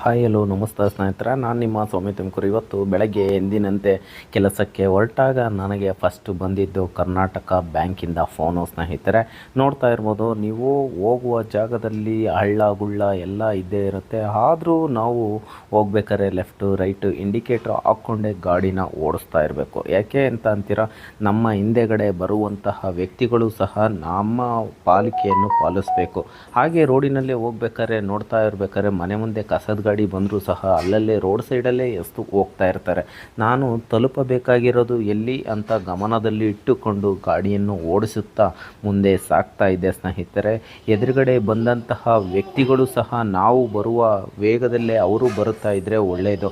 Hi, hello, ನಮಸ್ತೆ ಸ್ನೇಹಿತರ. ನಾನು ನಿಮ್ಮ ಸ್ವಾಮಿ ತುಮಕೂರು. ಇವತ್ತು ಬೆಳಗ್ಗೆ ಎಂದಿನಂತೆ ಕೆಲಸಕ್ಕೆ ಹೊರಟಾಗ ನನಗೆ ಫಸ್ಟ್ ಬಂದಿದ್ದು ಕರ್ನಾಟಕ ಬ್ಯಾಂಕಿಂದ ಫೋನು ಸ್ನೇಹಿತರೆ. ನೋಡ್ತಾ ಇರ್ಬೋದು, ನೀವು ಹೋಗುವ ಜಾಗದಲ್ಲಿ ಹಳ್ಳ, ಗುಳ್ಳ ಎಲ್ಲ ಇದ್ದೇ ಇರುತ್ತೆ. ಆದರೂ ನಾವು ಹೋಗ್ಬೇಕಾದ್ರೆ ಲೆಫ್ಟು ರೈಟು ಇಂಡಿಕೇಟ್ರ್ ಹಾಕ್ಕೊಂಡೇ ಗಾಡಿನ ಓಡಿಸ್ತಾ ಇರಬೇಕು. ಯಾಕೆ ಅಂತ ಅಂತೀರ, ನಮ್ಮ ಹಿಂದೆಗಡೆ ಬರುವಂತಹ ವ್ಯಕ್ತಿಗಳು ಸಹ ನಮ್ಮ ಪಾಲಿಕೆಯನ್ನು ಪಾಲಿಸಬೇಕು. ಹಾಗೆ ರೋಡಿನಲ್ಲಿ ಹೋಗ್ಬೇಕಾದ್ರೆ, ನೋಡ್ತಾ ಇರಬೇಕಾದ್ರೆ ಮನೆ ಮುಂದೆ ಕಸದ ಗಾಡಿ ಬಂದರೂ ಸಹ ಅಲ್ಲಲ್ಲೇ ರೋಡ್ ಸೈಡಲ್ಲೇ ಎಸ್ತು ಹೋಗ್ತಾ ಇರ್ತಾರೆ. ನಾನು ತಲುಪಬೇಕಾಗಿರೋದು ಎಲ್ಲಿ ಅಂತ ಗಮನದಲ್ಲಿ ಇಟ್ಟುಕೊಂಡು ಗಾಡಿಯನ್ನು ಓಡಿಸುತ್ತಾ ಮುಂದೆ ಸಾಕ್ತಾ ಇದ್ದೆ ಸ್ನೇಹಿತರೆ. ಎದುರುಗಡೆ ಬಂದಂತಹ ವ್ಯಕ್ತಿಗಳು ಸಹ ನಾವು ಬರುವ ವೇಗದಲ್ಲೇ ಅವರು ಬರುತ್ತಾ ಇದ್ದರೆ ಒಳ್ಳೆಯದು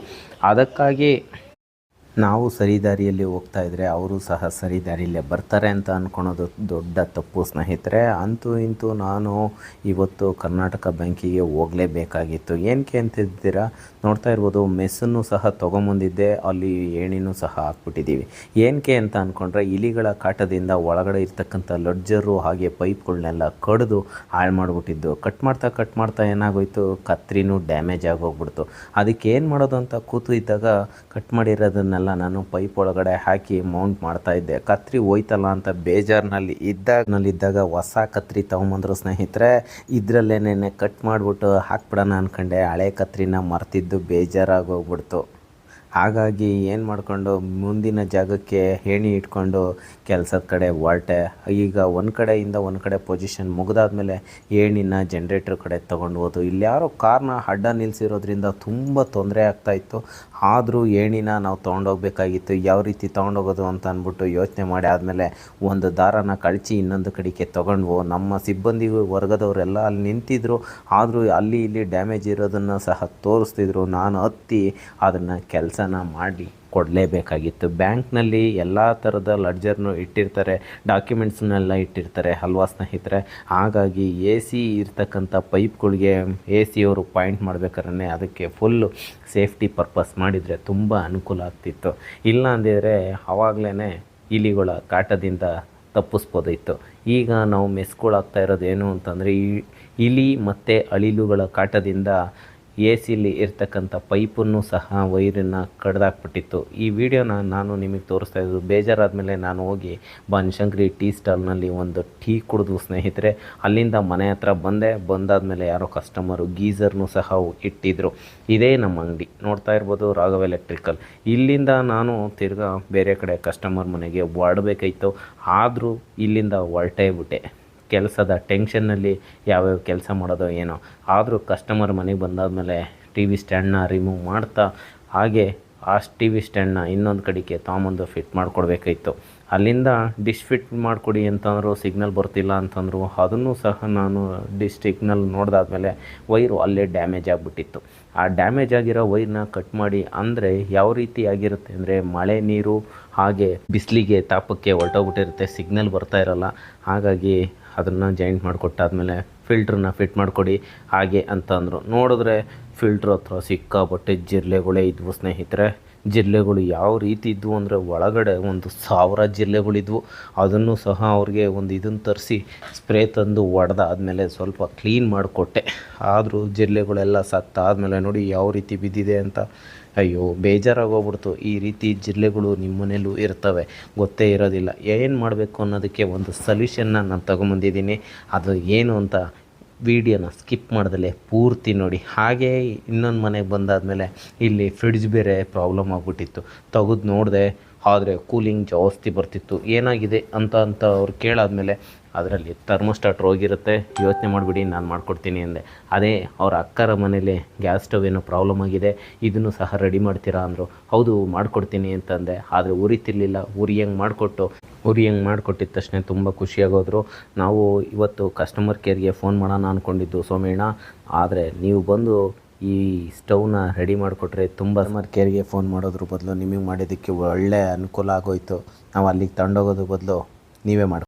ಅದಕ್ಕಾಗಿ ನಾವು ಸರಿ ದಾರಿಯಲ್ಲಿ ಹೋಗ್ತಾ ಇದ್ದರೆ ಅವರು ಸಹ ಸರಿ ದಾರಿಯಲ್ಲೇ ಬರ್ತಾರೆ ಅಂತ ಅಂದ್ಕೊಳೋದು ದೊಡ್ಡ ತಪ್ಪು ಸ್ನೇಹಿತರೆ. ಅಂತೂ ಇಂತೂ ನಾನು ಇವತ್ತು ಕರ್ನಾಟಕ ಬ್ಯಾಂಕಿಗೆ ಹೋಗಲೇಬೇಕಾಗಿತ್ತು. ಏನಕ್ಕೆ ಅಂತಿದ್ದೀರಾ? ನೋಡ್ತಾ ಇರ್ಬೋದು, ಮೆಸ್ಸನ್ನು ಸಹ ತೊಗೊಂಬಂದಿದ್ದೆ, ಅಲ್ಲಿ ಏಣಿನೂ ಸಹ ಹಾಕ್ಬಿಟ್ಟಿದ್ದೀವಿ. ಏನಕ್ಕೆ ಅಂತ ಅಂದ್ಕೊಂಡ್ರೆ ಇಲಿಗಳ ಕಾಟದಿಂದ ಒಳಗಡೆ ಇರ್ತಕ್ಕಂಥ ಲಡ್ಜರು ಹಾಗೆ ಪೈಪ್ಗಳನ್ನೆಲ್ಲ ಕಡಿದು ಹಾಳು ಮಾಡಿಬಿಟ್ಟಿದ್ದು. ಕಟ್ ಮಾಡ್ತಾ ಕಟ್ ಮಾಡ್ತಾ ಏನಾಗೋಯ್ತು? ಕತ್ರಿನೂ ಡ್ಯಾಮೇಜ್ ಆಗೋಗ್ಬಿಡ್ತು. ಅದಕ್ಕೆ ಏನು ಮಾಡೋದು ಅಂತ ಕೂತು ಇದ್ದಾಗ ಕಟ್ ಮಾಡಿರೋದನ್ನೆಲ್ಲ ನಾನು ಪೈಪ್ ಒಳಗಡೆ ಹಾಕಿ ಮೌಂಟ್ ಮಾಡ್ತಾ ಇದ್ದೆ. ಕತ್ರಿ ಹೋಯ್ತಲ್ಲ ಅಂತ ಬೇಜಾರಿನಲ್ಲಿ ಇದ್ದಾಗನಲ್ಲಿದ್ದಾಗ ಹೊಸ ಕತ್ರಿ ತೊಗೊಂಬಂದ್ರು ಸ್ನೇಹಿತರೆ ಇದರಲ್ಲೇನೆ ಕಟ್ ಮಾಡಿಬಿಟ್ಟು ಹಾಕ್ಬಿಡೋಣ ಅಂದ್ಕೊಂಡೆ ಹಳೆ ಕತ್ರಿನ ಮರ್ತಿದ್ದು ಬೇಜಾರಾಗೋಗ್ಬಿಡ್ತು ಹಾಗಾಗಿ ಏನು ಮಾಡಿಕೊಂಡು ಮುಂದಿನ ಜಾಗಕ್ಕೆ ಏಣಿ ಇಟ್ಕೊಂಡು ಕೆಲಸದ ಕಡೆ ಹೊರಟೆ ಈಗ ಒಂದು ಕಡೆಯಿಂದ ಒಂದು ಕಡೆ ಪೊಸಿಷನ್ ಮುಗಿದಾದ್ಮೇಲೆ ಏಣಿನ ಜನ್ರೇಟ್ರ್ ಕಡೆ ತೊಗೊಂಡು ಹೋದು. ಇಲ್ಲಿ ಯಾರೋ ಕಾರ್ನ ಅಡ್ಡ ನಿಲ್ಲಿಸಿರೋದ್ರಿಂದ ತುಂಬ ತೊಂದರೆ ಆಗ್ತಾಯಿತ್ತು ಆದರೂ ಏಣಿನ ನಾವು ತೊಗೊಂಡೋಗ್ಬೇಕಾಗಿತ್ತು ಯಾವ ರೀತಿ ತೊಗೊಂಡೋಗೋದು ಅಂತ ಅಂದ್ಬಿಟ್ಟು ಯೋಚನೆ ಮಾಡಿ ಆದಮೇಲೆ ಒಂದು ದಾರನ ಕಳಚಿ ಇನ್ನೊಂದು ಕಡೆಗೆ ತೊಗೊಂಡ್ವು ನಮ್ಮ ಸಿಬ್ಬಂದಿ ವರ್ಗದವರೆಲ್ಲ ಅಲ್ಲಿ ನಿಂತಿದ್ರು. ಆದರೂ ಅಲ್ಲಿ ಇಲ್ಲಿ ಡ್ಯಾಮೇಜ್ ಇರೋದನ್ನು ಸಹ ತೋರಿಸ್ತಿದ್ರು. ನಾನು ಹತ್ತಿ ಅದನ್ನು ಕೆಲಸನ ಮಾಡಿ ಕೊಡಲೇಬೇಕಾಗಿತ್ತು. ಬ್ಯಾಂಕ್ನಲ್ಲಿ ಎಲ್ಲ ಥರದ ಲಡ್ಜರ್ನು ಇಟ್ಟಿರ್ತಾರೆ ಡಾಕ್ಯುಮೆಂಟ್ಸ್ನೆಲ್ಲ ಇಟ್ಟಿರ್ತಾರೆ ಅಲ್ವಾ ಸ್ನೇಹಿತರೆ. ಹಾಗಾಗಿ ಎ ಸಿ ಇರ್ತಕ್ಕಂಥ ಪೈಪ್ಗಳಿಗೆ ಎ ಸಿಯವರು ಪಾಯಿಂಟ್ ಮಾಡ್ಬೇಕಾದ್ರೆ ಅದಕ್ಕೆ ಫುಲ್ಲು ಸೇಫ್ಟಿ ಪರ್ಪಸ್ ಮಾಡಿದರೆ ತುಂಬ ಅನುಕೂಲ ಆಗ್ತಿತ್ತು. ಇಲ್ಲ ಅಂದಿದ್ರೆ ಆವಾಗಲೇ ಇಲಿಗಳ ಕಾಟದಿಂದ ತಪ್ಪಿಸ್ಬೋದಿತ್ತು ಈಗ ನಾವು ಮೆಸ್ಗಳಾಗ್ತಾ ಇರೋದು ಏನು ಅಂತಂದರೆ ಇಲಿ ಮತ್ತು ಅಳಿಲುಗಳ ಕಾಟದಿಂದ ಎ ಸಿಲಿ ಇರ್ತಕ್ಕಂಥ ಪೈಪನ್ನು ಸಹ ವೈರನ್ನು ಕಡ್ದಾಕ್ಬಿಟ್ಟಿತ್ತು. ಈ ವಿಡಿಯೋನ ನಾನು ನಿಮಗೆ ತೋರಿಸ್ತಾ ಇದ್ದು ಬೇಜಾರಾದಮೇಲೆ ನಾನು ಹೋಗಿ ಬನಶಂಕರಿ ಟೀ ಸ್ಟಾಲ್ನಲ್ಲಿ ಒಂದು ಟೀ ಕುಡಿದು ಸ್ನೇಹಿತರೆ, ಅಲ್ಲಿಂದ ಮನೆ ಹತ್ರ ಬಂದೆ. ಬಂದಾದಮೇಲೆ ಯಾರೋ ಕಸ್ಟಮರು ಗೀಝರ್ನು ಸಹ ಇಟ್ಟಿದ್ರು. ಇದೇ ನಮ್ಮ ಅಂಗಡಿ. ನೋಡ್ತಾ ಇರ್ಬೋದು ರಾಘವ್ ಎಲೆಕ್ಟ್ರಿಕಲ್. ಇಲ್ಲಿಂದ ನಾನು ತಿರ್ಗಾ ಬೇರೆ ಕಡೆ ಕಸ್ಟಮರ್ ಮನೆಗೆ ಹೊರಡಬೇಕಾಯ್ತು ಆದರೂ ಇಲ್ಲಿಂದ ಹೊರಟೇ ಬಿಟ್ಟೆ. ಕೆಲಸದ ಟೆನ್ಷನ್ನಲ್ಲಿ ಯಾವ್ಯಾವ ಕೆಲಸ ಮಾಡೋದೋ ಏನೋ. ಆದರೂ ಕಸ್ಟಮರ್ ಮನೆಗೆ ಬಂದಾದಮೇಲೆ ಟಿ ವಿ ಸ್ಟ್ಯಾಂಡನ್ನ ರಿಮೂವ್ ಮಾಡ್ತಾ, ಹಾಗೆ ಆ ಟಿ ವಿ ಸ್ಟ್ಯಾಂಡನ್ನ ಇನ್ನೊಂದು ಕಡೆಗೆ ತೊಗೊಂಬಂದು ಫಿಟ್ ಮಾಡಿಕೊಡ್ಬೇಕಾಯ್ತು. ಅಲ್ಲಿಂದ ಡಿಶ್ ಫಿಟ್ ಮಾಡಿಕೊಡಿ ಅಂತಂದರು ಸಿಗ್ನಲ್ ಬರ್ತಿಲ್ಲ ಅಂತಂದರು, ಅದನ್ನು ಸಹ ನಾನು ಡಿಶ್ ಸಿಗ್ನಲ್ ನೋಡಿದಾದ್ಮೇಲೆ ವೈರು ಅಲ್ಲೇ ಡ್ಯಾಮೇಜ್ ಆಗಿಬಿಟ್ಟಿತ್ತು. ಆ ಡ್ಯಾಮೇಜ್ ಆಗಿರೋ ವೈರ್ನ ಕಟ್ ಮಾಡಿ, ಅಂದರೆ ಯಾವ ರೀತಿ ಆಗಿರುತ್ತೆ ಅಂದರೆ ಮಳೆ ನೀರು, ಹಾಗೆ ಬಿಸಿಲಿಗೆ ತಾಪಕ್ಕೆ ಹೊರಟೋಗ್ಬಿಟ್ಟಿರುತ್ತೆ ಸಿಗ್ನಲ್ ಬರ್ತಾ ಇರಲ್ಲ. ಹಾಗಾಗಿ ಅದನ್ನು ಜಾಯಿಂಟ್ ಮಾಡಿಕೊಟ್ಟಾದ್ಮೇಲೆ ಫಿಲ್ಟ್ರನ್ನ ಫಿಟ್ ಮಾಡಿಕೊಡಿ, ಹಾಗೆ ಅಂತ ಅಂದರು. ನೋಡಿದ್ರೆ ಫಿಲ್ಟ್ರ್ ಹತ್ರ ಸಿಕ್ಕಾಪಟ್ಟೆ ಜಿರ್ಲೆಗಳೇ ಇದ್ವು ಸ್ನೇಹಿತರೆ. ಜಿರ್ಲೆಗಳು ಯಾವ ರೀತಿ ಇದ್ವು ಅಂದರೆ ಒಳಗಡೆ ಒಂದು ಸಾವಿರ ಜಿಲ್ಲೆಗಳಿದ್ವು. ಅದನ್ನು ಸಹ ಅವ್ರಿಗೆ ಒಂದು ಇದನ್ನು ತರಿಸಿ ಸ್ಪ್ರೇ ತಂದು ಹೊಡೆದಾದ್ಮೇಲೆ ಸ್ವಲ್ಪ ಕ್ಲೀನ್ ಮಾಡಿಕೊಟ್ಟೆ. ಆದರೂ ಜಿಲ್ಲೆಗಳೆಲ್ಲ ಸತ್ತಾದಮೇಲೆ ನೋಡಿ ಯಾವ ರೀತಿ ಬಿದ್ದಿದೆ ಅಂತ ಅಯ್ಯೋ, ಬೇಜಾರಾಗೋಗ್ಬಿಡ್ತು. ಈ ರೀತಿ ಜಿಲ್ಲೆಗಳು ನಿಮ್ಮ ಮನೇಲೂ ಇರ್ತವೆ. ಗೊತ್ತೇ ಇರೋದಿಲ್ಲ. ಏನು ಮಾಡಬೇಕು ಅನ್ನೋದಕ್ಕೆ ಒಂದು ಸಲ್ಯೂಷನ್ನ ನಾನು ತಗೊಂಬಂದಿದ್ದೀನಿ. ಅದು ಏನು ಅಂತ ವೀಡಿಯೋನ ಸ್ಕಿಪ್ ಮಾಡ್ದಲೆ ಪೂರ್ತಿ ನೋಡಿ. ಹಾಗೇ ಇನ್ನೊಂದು ಮನೆಗೆ ಬಂದಾದಮೇಲೆ ಇಲ್ಲಿ ಫ್ರಿಡ್ಜ್ ಬೇರೆ ಪ್ರಾಬ್ಲಮ್ ಆಗಿಬಿಟ್ಟಿತ್ತು. ತೆಗೆದು ನೋಡಿದೆ ಆದರೆ ಕೂಲಿಂಗ್ ಜಾಸ್ತಿ ಬರ್ತಿತ್ತು. ಏನಾಗಿದೆ ಅಂತ ಅಂತ ಅವ್ರು ಕೇಳಾದಮೇಲೆ ಅದರಲ್ಲಿ ಥರ್ಮೋಸ್ಟಾಟ್ ಹೋಗಿರುತ್ತೆ ಯೋಚನೆ ಮಾಡಿಬಿಡಿ, ನಾನು ಮಾಡಿಕೊಡ್ತೀನಿ ಅಂದೆ. ಅದೇ ಅವ್ರ ಅಕ್ಕರ ಮನೇಲಿ ಗ್ಯಾಸ್ ಸ್ಟವ್ ಏನೋ ಪ್ರಾಬ್ಲಮ್ ಆಗಿದೆ, ಇದನ್ನು ಸಹ ರೆಡಿ ಮಾಡ್ತೀರಾ ಅಂದರು. ಹೌದು, ಮಾಡಿಕೊಡ್ತೀನಿ ಅಂತಂದೆ ಆದರೆ ಉರಿತಿರ್ಲಿಲ್ಲ. ಉರಿ ಹೆಂಗೆ ಮಾಡಿಕೊಟ್ಟು, ಉರಿ ಹೆಂಗೆ ಮಾಡಿಕೊಟ್ಟಿದ ತಕ್ಷಣ ತುಂಬ ಖುಷಿಯಾಗೋದ್ರು. ನಾವು ಇವತ್ತು ಕಸ್ಟಮರ್ ಕೇರ್ಗೆ ಫೋನ್ ಮಾಡೋಣ ಅಂದ್ಕೊಂಡಿದ್ದು ಸೋಮೇಣ. ಆದರೆ ನೀವು ಬಂದು ಈ ಸ್ಟವ್ನ ರೆಡಿ ಮಾಡಿಕೊಟ್ರೆ ತುಂಬ ಕಸ್ಟಮರ್ ಕೇರ್ಗೆ ಫೋನ್ ಮಾಡೋದ್ರ ಬದಲು ನಿಮಗೆ ಮಾಡಿದ್ದಕ್ಕೆ ಒಳ್ಳೆ ಅನುಕೂಲ ಆಗೋಯ್ತು. ನಾವು ಅಲ್ಲಿಗೆ ತಗೊಂಡೋಗೋದ್ರ ಬದಲು ನೀವೇ ಮಾಡಿ